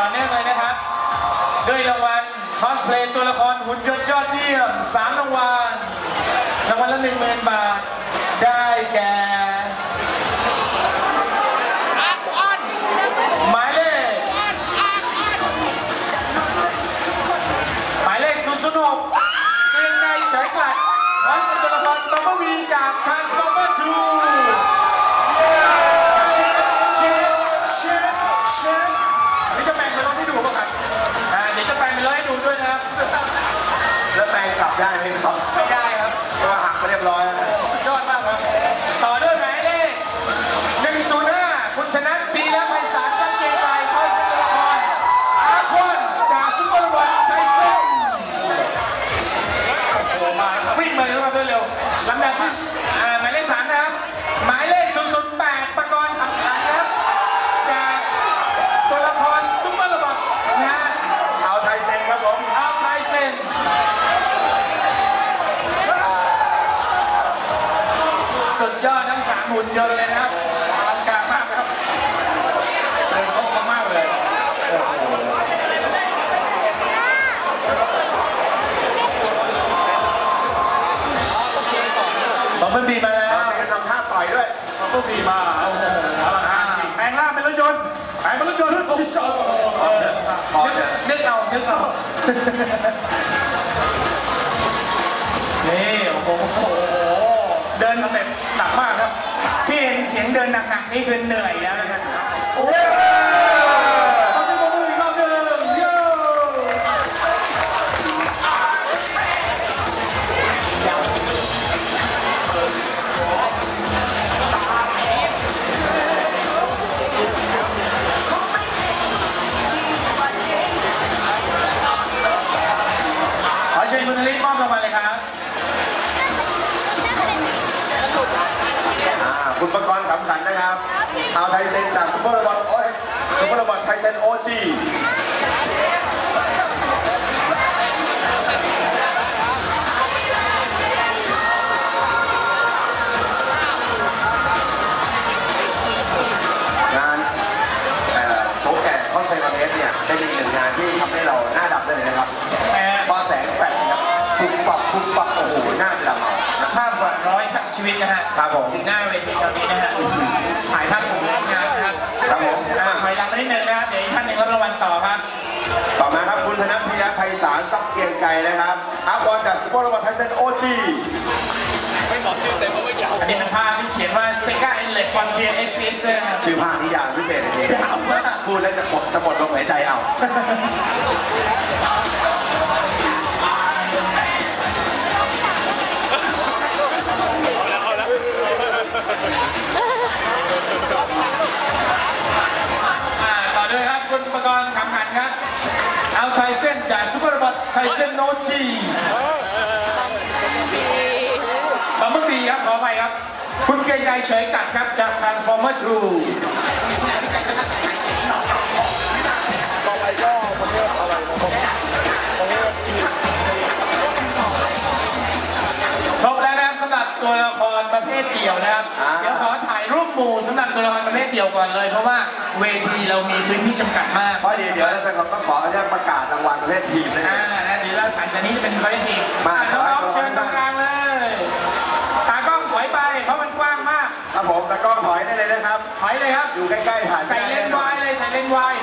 ต่อเนื่องเลยนะครับ ด้วยรางวัลคอสเพลย์ตัวละครหุ่นยนต์ยอดเยี่ยมสามรางวัลรางวัลละหนึ่งหมื่นบาท ได้แก่อักอนหมายเลขอ้อนอักอ้อนหมายเลข0 0 6เกงในเฉยกลัดคอสเป็นตัวละครบัมเบิลบีจาก Transformer 2เมาแล้วครับวิ่งมาเลยเร็วๆลำดับที่อ่าหมายเลขสามนะครับ หมายเลข008ประกรณ์คำขันครับ จากตัวละครซุปเปอร์ระบบนะฮะชาวไทยเซ็นครับผมเอาไทยเซนสุดยอดทั้งสามหุ่นยนต์เลยนะครับ บัมเบิลบีมาแล้วเราเป็นทำท่าต่อยด้วยบัมเบิลบีมาโอ้โหอลังการจริงแปลงร่างเป็นรถยนต์แปลงเป็นรถยนต์ชิจโพอเถอะพอเถอะ นึกเอานึกเอานี่โอ้โหเดินสเต็ปหนักมากครับที่เห็นเสียงเดินหนักๆนี่คือเหนื่อยแล้วนะครับโอ้โห คุณประกรณ์ขำขันนะครับชาวไทยเซนจากซุปเปอร์ระบอลโอ้ยซุปเปอร์ระบอลไทยเซนโอจีงานเอ่อโต๊ะแก่คอสเพลย์คอนเทสเนี่ยเป็นอีกหนึ่งงานที่ทำให้เราหน้าดำได้เลยนะครับพอแสงแฟลชเนี่ยฟุบฝับฟุบฝับ ชีวิตนะฮะครับผมถึงหน้าเวทีคราวนี้นะฮะถ่ายภาพส่งเรื่องงานนะครับครับผมอ่าถอยหลังมานิดนึงนะครับเดี๋ยวอีกท่านหนึ่งรับรางวัลต่อครับ ต่อมาครับคุณธนพิยะไพศาลซับเกรียงไกรนะครับอาบอลจากสปอร์ตระบอลไทยเซนโอจีอันนี้เป็นภาพที่เขียนว่า Sega Inlet Frontier Express ด้วยนะครับชื่อภาคนิยามพิเศษจริงยาวมากพูดแล้วจะหมดจะหมดลมหายใจเอาอ่า อร์บอทไทเซนโนจีบัมเบิลบีครับขออภัยครับ คุณเกรียงไกรเฉยกัดครับจาก Transformer 2ครบแล้วนะครับสำหรับตัวละครประเภทเดี่ยวนะครับอ่าเดี๋ยวขอถ่ายรูปหมู่สำหรับตัวละครประเภทเดี่ยวก่อนเลย เพราะว่าเวทีเรามีพื้นที่จำกัดมาก เพราะเดี๋ยวเดี๋ยวเราจะต้องขออนุญาตประกาศรางวัลประเภททีมนะอ่า เนี่ยนะเดี๋ยวเราผ่านจากนี้จะเป็นประเภททีมมาอะน้องขอให้ๆเชิญตรงกลางเลยตากล้องถอยไปเพราะมันกว้างมาก ครับผมตะกล้องถอยได้เลยนะครับ ถอยเลยครับ อยู่ใกล้ๆถ่ายไม่ใส่ได้เลนแน่ส์นอวานยเลยใส่เลนส์วาย